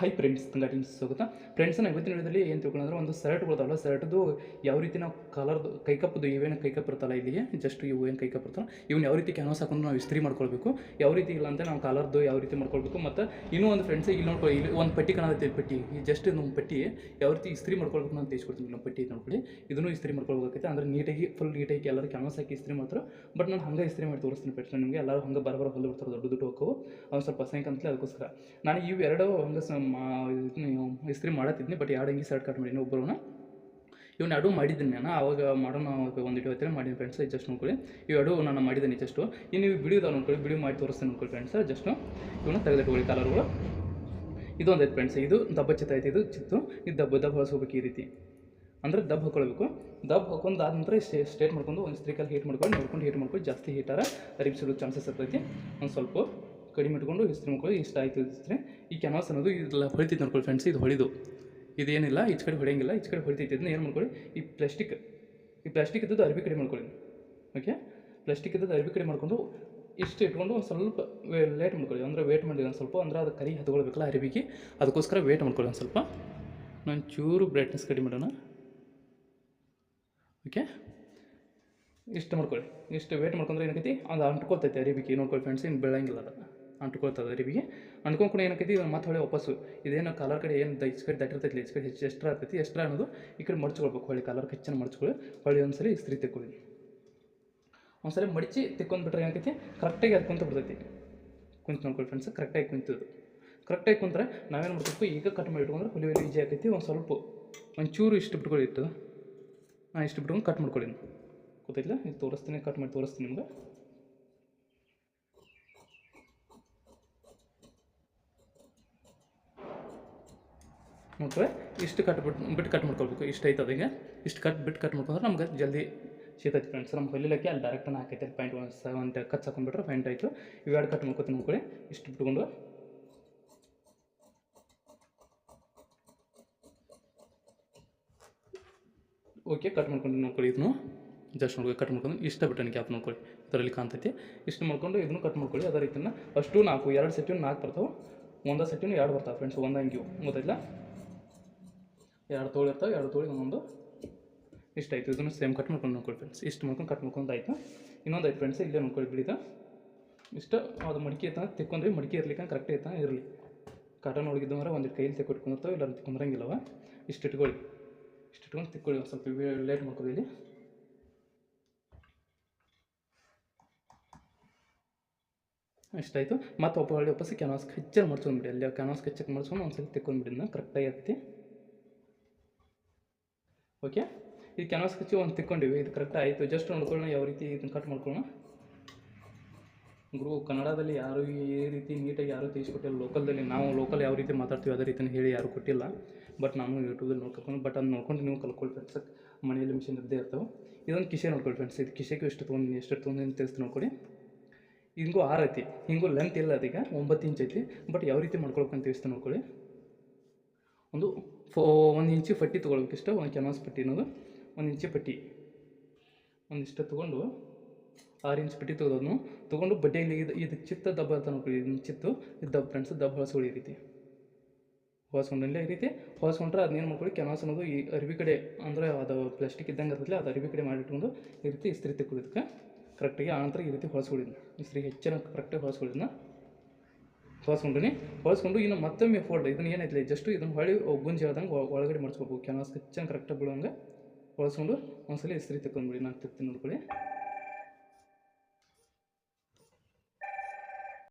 Hi friends ತಂಗಾಟಿನ ಸ್ವಾಗತ. ನಾನು ಇವತ್ತಿನ ವಿಡಿಯೋದಲ್ಲಿ ಏನು ತಿಳ್ಕೊಂಡ್ರೆ ಒಂದು ಶರ್ಟ್ಗಳದಾವಲ್ಲ ಶರ್ಟ್ದು ಯಾವ ರೀತಿ ನಾವು ಕಲರ್ದು ಕೈಕಪ್ಪದು ಇವೇನು ಕೈಕಪ್ ಇರುತ್ತಲ್ಲ ಇಲ್ಲಿಗೆ? ಜಸ್ಟ್ ಇವು ಏನು ಕೈಕಪ್ ಇರ್ತಾರೆ ಇವ್ನು ಯಾವ ರೀತಿ ಕ್ಯಾನ್ವಸ್ ಹಾಕೊಂಡು ನಾವು ಇಸ್ತ್ರಿ ಮಾಡ್ಕೊಳ್ಬೇಕು, ಯಾವ ರೀತಿ ಇಲ್ಲ ಅಂತ ನಾವು ಕಲರ್ದು ಯಾವ ರೀತಿ ಮಾಡ್ಕೊಳ್ಬೇಕು, ಮತ್ತು ಇನ್ನೂ ಒಂದು ಫ್ರೆಂಡ್ಸ್ ಇಲ್ಲಿ ನೋಡ್ಕೊಳ್ಳಿ ಇಲ್ಲಿ ಒಂದು ಪಟ್ಟಿ ಕಾಣುತ್ತೆ ಪಟ್ಟಿ ಜಸ್ಟ್ ನಮ್ಮ ಪಟ್ಟಿ, ಯಾವ ರೀತಿ ಇಸ್ತ್ರಿ ಮಾಡ್ಕೊಳ್ಬೇಕು ನಾನು ತಿಳಿಸ್ಕೊಡ್ತೀನಿ ನಮ್ಮ ಪಟ್ಟಿ ನೋಡ್ಕೊಳ್ಳಿ. ಇದನ್ನು ಇಸ್ತ್ರಿ ಮಾಡ್ಕೊಳ್ಬೇಕೈತೆ ಅಂದ್ರೆ ನೀಟಾಗಿ ಫುಲ್ ನೀಟಾಗಿ ಎಲ್ಲರೂ ಕ್ಯಾನ್ವಸ್ ಹಾಕಿ ಇಸ್ತ್ರಿ ಮಾಡ್ತಾರೆ ಬಟ್ ನಾನು ಹಂಗೆ ಇಸ್ತ್ರಿ ಮಾಡಿ ತೋರಿಸ್ತೀನಿ ಫ್ರೆಂಡ್ಸ್ ನಿಮಗೆ ಎಲ್ಲರೂ ಹಂಗೆ ಬರಬರ ಹೊಲ್ದು ಬಿಡ್ತಾರೆ ದೊಡ್ಡ ದೊಡ್ಡ ಹೋಗೋ ಅವ್ನು ಸ್ವಲ್ಪ ಸೈಕ್ ಅಂತಲೇ ಅದಕ್ಕೋಸ್ಕರ. ನಾನು ಇವು ಎರಡು ಹಂಗೆ ಮಾ ಇಸ್ತ್ರಿ ಮಾಡತ್ತಿದ್ನಿ ಬಟ್ ಎರಡು ಹಂಗೆ ಶರ್ಟ್ ಕಟ್ ಮಾಡೀನಿ ಒಬ್ಬರನ್ನ ಇವ್ನ ಎರಡು ಮಾಡಿದ್ದೀನಿ ನಾನು ಆವಾಗ ಮಾಡೋಣ ಒಂದು ಇಟ್ಟು ಹೊತ್ತಿರ ಫ್ರೆಂಡ್ಸ್ ಜಸ್ಟ್ ನೋಡ್ಕೊಳ್ಳಿ. ಇವೆರಡು ನಾನು ಮಾಡಿದ್ದೀನಿ ಜಸ್ಟು ಇನ್ನು ಇವು ಬಿಡಿಯೋದ ನೋಡ್ಕೊಳ್ಳಿ ಬಿಡಿ ಮಾಡಿ ತೋರಿಸ್ತೀನಿ ನೋಡ್ಕೊಳ್ಳಿ ಫ್ರೆಂಡ್ಸ್ ಜಸ್ಟು ಇವನ್ನ ತೆಗೆದಿಟ್ಕೊಳ್ಳಿ ಕಲರ್ಗಳು ಇದೊಂದು ಐತೆ ಫ್ರೆಂಡ್ಸ್ ಇದು ದಬ್ಬ ಚಿತ್ತ ಐತೆ, ಇದು ಚಿತ್ತು. ಇದು ದಬ್ಬ ದಬ್ಬ ಹೊಲಿಸ್ಕೋಬೇಕು ಈ ರೀತಿ. ಅಂದರೆ ದಬ್ಬ ಹಾಕೊಳ್ಬೇಕು. ದಬ್ಬ ಹಾಕೊಂಡು ಆದ ನಂತರ ಸ್ಟೇಟ್ ಮಾಡ್ಕೊಂಡು ಒಂದು ಸ್ತ್ರೀಕಲ್ಲಿ ಹೀಟ್ ಮಾಡ್ಕೊಂಡು ನೋಡ್ಕೊಂಡು ಹೀಟ್ ಮಾಡ್ಕೊಂಡು ಜಾಸ್ತಿ ಹೀಟಾರ ರಿಪ್ಸಿಡೋ ಚಾನ್ಸಸ್ ಇರ್ತೈತಿ. ಒಂದು ಸ್ವಲ್ಪ ಕಡಿಮೆ ಇಟ್ಕೊಂಡು ಇಸ್ತ್ರಿ ಮಾಡ್ಕೊಳ್ಳಿ ಇಷ್ಟ ಆಯಿತು ಇಸ್ತ್ರಿ ಈ ಕ್ಯಾನ್ವಾಸ್ ಅನ್ನೋದು ಇದೆಲ್ಲ ಹೊಳಿತೈತೆ ನೋಡ್ಕೊಳ್ಳಿ ಫ್ರೆಂಡ್ಸ್ ಇದು ಹೊಳಿದು. ಇದೇನಿಲ್ಲ, ಈಚ ಕಡೆ ಹೊಡೆಯಂಗಿಲ್ಲ, ಈಚ ಕಡೆ ಇದನ್ನ ಏನು ಮಾಡ್ಕೊಳ್ಳಿ? ಈ ಪ್ಲಾಸ್ಟಿಕ್ ಈ ಪ್ಲಾಸ್ಟಿಕ್ ಇದ್ದದ್ದು ಅರ್ಬಿ ಕಡೆ ಮಾಡ್ಕೊಳ್ಳಿ. ಓಕೆ ಪ್ಲಾಸ್ಟಿಕ್ ಇದ್ದದ್ದು ಅರ್ಬಿ ಕಡೆ ಮಾಡ್ಕೊಂಡು ಇಷ್ಟು ಇಟ್ಕೊಂಡು ಒಂದು ಸ್ವಲ್ಪ ಲೇಟ್ ಮಾಡ್ಕೊಳ್ಳಿ. ಅಂದರೆ ವೇಟ್ ಮಾಡಿಲ್ಲ ಸ್ವಲ್ಪ, ಅಂದ್ರೆ ಅದು ಕರಿ ಹತ್ಕೊಳ್ಬೇಕಲ್ಲ ಅರಿವಿಗೆ ಅದಕ್ಕೋಸ್ಕರ ವೇಟ್ ಮಾಡ್ಕೊಳ್ಳಿ ಒಂದು ಸ್ವಲ್ಪ. ನಾನು ಚೂರು ಬ್ರೈಟ್ನೆಸ್ ಕಡಿಮೆ ಮಾಡೋಣ. ಓಕೆ ಇಷ್ಟು ಮಾಡ್ಕೊಳ್ಳಿ. ಇಷ್ಟು ವೇಟ್ ಮಾಡ್ಕೊಂಡ್ರೆ ಏನಾಗೈತಿ? ಅದು ಅಂಟ್ಕೊಳ್ತೈತೆ ಅರಿಬಿಗೆ. ನೋಡ್ಕೊಳ್ಳಿ ಫ್ರೆಂಡ್ಸ್ ಇನ್ನು ಬೆಳಂಗಿಲ್ಲ ಅದು. ಅಂಟ್ಕೊಳ್ತದೆ ಅರಿಬಿಗೆ ಕೂಡ ಏನಾಕೈತಿ ಇದು ಮತ್ತೆ ಹೊಳೆ ವಾಪಸ್ಸು. ಇದೇನು ಕಲರ್ ಕಡೆ ಏನು ಈಚ ಕಡೆ ದಟ್ಟಿರ್ತೈತಿ ಈಚ ಕಡೆ ಹೆಚ್ಚು ಎಷ್ಟ್ರ ಆಗ್ತೈತಿ ಎಷ್ಟ್ರ ಅನ್ನೋದು ಈ ಕಡೆ ಮಡ್ಚ್ಕೊಳ್ಬೇಕು. ಹೊಳ್ಳಿ ಕಲರ್ ಹೆಚ್ಚನ್ನು ಮಡ್ಚ್ಕೊಳ್ಳಿ, ಹೊಳ್ಳಿ ಒಂದ್ಸಲಿ ಇಸ್ತ್ರಿ ತೆಕ್ಕೊಳ್ಳಿ. ಒಂದ್ಸಲ ಮಡಿಚಿ ತೆಕ್ಕೊಂಡ್ಬಿಟ್ರೆ ಏನಾಕೈತಿ ಕರೆಕ್ಟಾಗಿ ಅದು ಕುಂತ ಬಿಡ್ತೈತಿ. ಕುಂತು ನೋಡ್ಕೊಳ್ಳಿ ಫ್ರೆಂಡ್ಸ್ ಕರೆಕ್ಟಾಗಿ ಕುಂತದ್ದು ಕರೆಕ್ಟಾಗಿ ಕುಂತ್ರೆ ನಾವೇನು ಮಾಡ್ಬೇಕು ಈಗ ಕಟ್ ಮಾಡಿ ಇಟ್ಕೊಂಡ್ರೆ ಹೊಲಿ ಈಜಿ ಆಕೈತಿ, ಒಂದು ಸ್ವಲ್ಪ ಒಂಚೂರು ಇಷ್ಟು ಬಿಟ್ಕೊಳ್ಳಿ ಇಟ್ಟು ನಾನು ಇಷ್ಟು ಬಿಟ್ಕೊಂಡು ಕಟ್ ಮಾಡ್ಕೊಳ್ಳಿ ಗೊತ್ತಿಲ್ಲ ಇದು ತೋರಿಸ್ತೀನಿ ಕಟ್ ಮಾಡಿ ತೋರಿಸ್ತೀನಿ ನಿಮ್ಗೆ. ನೋಡ್ರೆ ಇಷ್ಟು ಕಟ್ ಬಿಟ್ಟು ಬಿಟ್ಟು ಕಟ್ ಮಾಡ್ಕೊಳ್ಬೇಕು. ಇಷ್ಟು ಐತೆ ಅದಕ್ಕೆ ಇಷ್ಟು ಕಟ್ ಬಿಟ್ಟು ಕಟ್ ಮಾಡ್ಕೊಂಡ್ರೆ ನಮ್ಗೆ ಜಲ್ದಿ ಸಿಗ್ತೈತೆ ಫ್ರೆಂಡ್ಸ್ ನಮ್ಮ ಹೊಲಿಲಕ್ಕೆ ಅಲ್ಲಿ ಡೈರೆಕ್ಟನ್ನು ಹಾಕೈತೆ. ಪಾಯಿಂಟ್ ಒಂದು ಒಂದು ಕಚ್ ಹಾಕೊಂಡ್ಬಿಟ್ರೆ ಪಾಯಿಂಟ್ ಆಯಿತು. ಇವೆರಡು ಕಟ್ ಮಾಡ್ಕೊತೀನಿ ನೋಡ್ಕೊಳ್ಳಿ ಇಷ್ಟು ಬಿಟ್ಕೊಂಡು. ಓಕೆ ಕಟ್ ಮಾಡ್ಕೊಂಡು ನೋಡ್ಕೊಳ್ಳಿ ಇದನ್ನು. ಜಸ್ಟ್ ನೋಡ್ಕೊಳ್ಳಿ ಕಟ್ ಮಾಡ್ಕೊಂಡು. ಇಷ್ಟ ಬಿಟ್ಟು ಕ್ಯಾಪ್ ನೋಡ್ಕೊಳ್ಳಿ ಇದರಲ್ಲಿ ಕಾಣ್ತೈತಿ. ಇಷ್ಟು ಮಾಡ್ಕೊಂಡು ಇದನ್ನು ಕಟ್ ಮಾಡ್ಕೊಳ್ಳಿ. ಅದೇ ರೀತಿನ ಅಷ್ಟು ನಾಲ್ಕು, ಎರಡು ಸೆಟ್ಟಿನ ನಾಲ್ಕು ಬರ್ತಾವೆ. ಒಂದೇ ಸೆಟ್ಟಿನ ಎರಡು ಬರ್ತಾವೆ ಫ್ರೆಂಡ್ಸ್ ಒಂದಂಗೆ ಇವು. ಗೊತ್ತಾಯ್ತಾ? ಎರಡು ತೋಳು ಇರ್ತಾವೆ, ಎರಡು ತೋಳಿಗೆ ಒಂದೊಂದು ಇಷ್ಟ ಆಯಿತು. ಇದನ್ನು ಸೇಮ್ ಕಟ್ ಮಾಡ್ಕೊಂಡು ನೋಡ್ಕೊಳ್ಳಿ ಫ್ರೆಂಡ್ಸ್ ಇಷ್ಟು ಮಾಡ್ಕೊಂಡು ಕಟ್ ಮಾಡ್ಕೊಂಡು ಆಯಿತು? ಇನ್ನೊಂದು ಆಯ್ತು ಫ್ರೆಂಡ್ಸ್ ಇಲ್ಲೇ ನೋಡ್ಕೊಳ್ಳಿ ಬಿಡಿದ. ಇಷ್ಟು ಅದು ಮಡಿಕೆ ಐತ? ತೆಕ್ಕೊಂಡ್ರೆ ಮಡಿಕೆ ಇರ್ಲಿಕ್ಕೆ ಕರೆಕ್ಟ್ ಐತ? ಇರಲಿ. ಕಾಟನ್ ಒಳಗಿದ್ದು ಅಂದ್ರೆ ಒಂದು ಕೈಯಲ್ಲಿ ತೆಕ್ಕೊಟ್ಕೊಂಡಿರ್ತಾವೆ ಇಲ್ಲ ತೆಕ್ಕೊಂಡ್ರಂಗಿಲ್ಲವ ಇಷ್ಟು ಇಟ್ಕೊಳ್ಳಿ. ಇಷ್ಟು ಇಟ್ಕೊಂಡು ತಿಕ್ಕೊಳ್ಳಿ ಒಂದು ಸ್ವಲ್ಪ ಲೇಟ್ ಮಾಡ್ಕೊಳ್ಳಿ ಇಲ್ಲಿ. ಇಷ್ಟಾಯಿತು ಮತ್ತು ಒಬ್ಬ ಹೊಳ್ಳಿ ವಾಪಸ್ ಕ್ಯಾನ್ವಾಸ್ ಹೆಚ್ಚು ಮಾಡ್ಸ್ಕೊಂಡ್ಬಿಡಿ ಅಲ್ಲಿ ಕ್ಯಾನ್ವಾಸ್ ಹೆಚ್ಚಕ್ಕೆ ಮಾಡ್ಸ್ಕೊಂಡು ಒಂದು ಸಲ ತೆಕ್ಕೊಂಡ್ಬಿಡಿನ ಕರೆಕ್ಟಾಗಿ ಓಕೆ ಇದು ಕ್ಯಾನ್ವಾಸ್ ಕಚ್ಚಿ ಒಂದು ತಿಕ್ಕೊಂಡಿವಿ. ಇದು ಕರೆಕ್ಟ್ ಆಯಿತು. ಜಸ್ಟ್ ನೋಡ್ಕೊಳ್ಳೋಣ ಯಾವ ರೀತಿ ಇದನ್ನು ಕಟ್ ಮಾಡ್ಕೊಳ್ಳೋಣ. ಗುರು, ಕನ್ನಡದಲ್ಲಿ ಯಾರು ಈ ರೀತಿ ನೀಟಾಗಿ ಯಾರು ತಿಳಿಸ್ಕೊಟ್ಟಿಲ್ಲ. ಲೋಕಲ್ದಲ್ಲಿ ನಾವು ಲೋಕಲ್ ಯಾವ ರೀತಿ ಮಾತಾಡ್ತೀವಿ ಅದೇ ರೀತಿಯೇ ಹೇಳಿ ಯಾರು ಕೊಟ್ಟಿಲ್ಲ. ಬಟ್ ನಾನು ಯೂಟ್ಯೂಬಲ್ಲಿ ನೋಡ್ಕೊಂಡು ಬಟ್ ಅದು ನೋಡ್ಕೊಂಡು ನೀವು ಕಲ್ಕೊಳ್ಳಿ ಫ್ರೆಂಡ್ಸ್ ಮನೆಯಲ್ಲಿ ಮಿಷಿನ್ ಇದ್ದೇ ಇರ್ತವೆ. ಇದೊಂದು ಕಿಸೆ ನೋಡ್ಕೊಳ್ಳಿ ಫ್ರೆಂಡ್ಸ್ ಇದು ಕಿಶೆಗೂ ಎಷ್ಟು ತೊಗೊಂಡು ಎಷ್ಟು ತೊಗೊಂಡು ತಿಳಿಸ್ತೀನಿ ನೋಡ್ಕೊಳ್ಳಿ ಹಿಂಗೂ ಆರು ಐತಿ. ಹಿಂಗೂ ಲೆಂತ್ ಇಲ್ಲ ಅದೀಗ. ಒಂಬತ್ತು ಇಂಚ್ ಐತಿ. ಬಟ್ ಯಾವ ರೀತಿ ಮಾಡ್ಕೊಳ್ಬೇಕಂತ ತಿಳಿಸ್ತೀನಿ ನೋಡ್ಕೊಳ್ಳಿ ಒಂದು ಫೋ, ಒಂದು ಇಂಚು ಪಟ್ಟಿ ತೊಗೊಳ್ಬೇಕು ಇಷ್ಟ, ಒಂದು ಕ್ಯಾನ್ವಾಸ್ ಪಟ್ಟಿ ಅನ್ನೋದು. ಒಂದು ಇಂಚು ಪಟ್ಟಿ. ಒಂದಿಷ್ಟು ತೊಗೊಂಡು, ಆರು ಇಂಚ್ ಪಟ್ಟಿ ತೆಗೆದೋನು ತೊಗೊಂಡು ಬಡ್ಡೆಯಲ್ಲಿ ಇದು ಇದು ಚಿತ್ತ ದಬ್ಬ ಅಂತ ನೋಡ್ಕೊಳ್ಳಿ ಚಿತ್ತು, ಇದು ದಬ್ಬ ಫ್ರೆಂಡ್ಸ್ ದಬ್ಬ ಹೊಳ್ಸ್ಕೊಳ್ಳಿ ಈ ರೀತಿ. ಹೊಳ್ಸ್ಕೊಂಡಲ್ಲೇ ಈ ರೀತಿ. ಹೊಳ್ಸ್ಕೊಂಡ್ರೆ ಅದನ್ನೇನು ಮಾಡ್ಕೊಳ್ಳಿ, ಕ್ಯಾನ್ವಾಸ್ ಅನ್ನೋದು ಈ ಅರಿವಿ ಕಡೆ, ಅಂದರೆ ಅದು ಪ್ಲಾಸ್ಟಿಕ್ ಇದ್ದಂಗೆ ಇರ್ತದೆ ಅದು ಅರಿವಿ ಕಡೆ ಮಾಡಿಟ್ಕೊಂಡು ಈ ರೀತಿ ಇಸ್ತ್ರಿ ತೆಕ್ಕೋದಕ್ಕೆ ಕರೆಕ್ಟಾಗಿ ಆನಂತರ ಈ ರೀತಿ ಹೊಳ್ಸ್ಕೊಳ್ಳಿದ್ನ ಇಸ್ತ್ರಿ ಹೆಚ್ಚಿನ ಕರೆಕ್ಟಾಗಿ ಹೊಳ್ಸ್ಕೊಳ್ಳಿದ್ನ ಹೊಳ್ಸ್ಕೊಂಡ್ರಿ ಹೊಳ್ಸ್ಕೊಂಡು ಇನ್ನು ಮತ್ತೊಮ್ಮೆ ಫೋಲ್ಡ್ ಇದನ್ನ ಏನೈತಿ ಜಸ್ಟ್ ಇದನ್ನು ಹೊಳಿ ಗುಂಜಿ ಹೇಳ್ದಂಗೆ ಒಳಗಡೆ ಮಾಡ್ಸ್ಕೊಬೇಕು. ಕ್ಯಾನ್ವಾಸ್ ಹೆಚ್ಚಂಗೆ ಕರೆಕ್ಟಾಗಿ ಬೀಳೋಂಗೆ ಹೊಳ್ಸ್ಕೊಂಡು ಒಂದ್ಸಲ ಇಸ್ತ್ರಿ ತಕೊಂಡ್ಬಿಡಿ ನಾನು ತಗ್ತೀನಿ ನೋಡ್ಕೊಳ್ಳಿ.